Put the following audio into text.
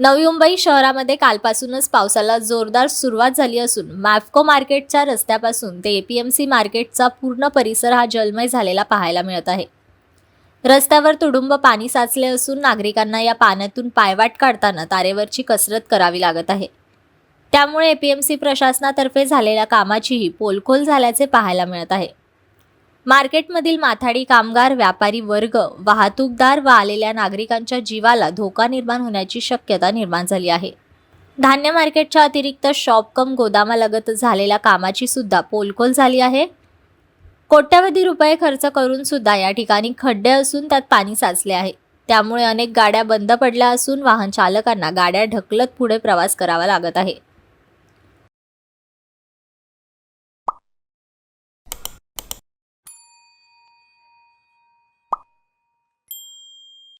नवी मुंबई शहरामध्ये कालपासूनच पावसाला जोरदार सुरुवात झाली असून मॅफको मार्केटच्या रस्त्यापासून ते एपीएमसी मार्केटचा पूर्ण परिसर हा जलमय झालेला पाहायला मिळत आहे. रस्त्यावर तुडुंब पाणी साचले असून नागरिकांना या पाण्यातून पायवाट काढताना तारेवरची कसरत करावी लागत आहे. त्यामुळे एपीएमसी प्रशासनातर्फे झालेल्या कामाचीही पोलखोल झाल्याचे पाहायला मिळत आहे. मार्केटमधील माथाडी कामगार व्यापारी वर्ग वाहतूकदार व आलेल्या नागरिकांच्या जीवाला धोका निर्माण होण्याची शक्यता निर्माण झाली आहे. धान्य मार्केटच्या अतिरिक्त शॉप कम गोदामालगत झालेल्या कामाची सुद्धा पोलखोल झाली आहे. कोट्यवधी रुपये खर्च करून सुद्धा या ठिकाणी खड्डे असून त्यात पाणी साचले आहे. त्यामुळे अनेक गाड्या बंद पडल्या असून वाहन चालकांना गाड्या ढकलत पुढे प्रवास करावा लागत आहे.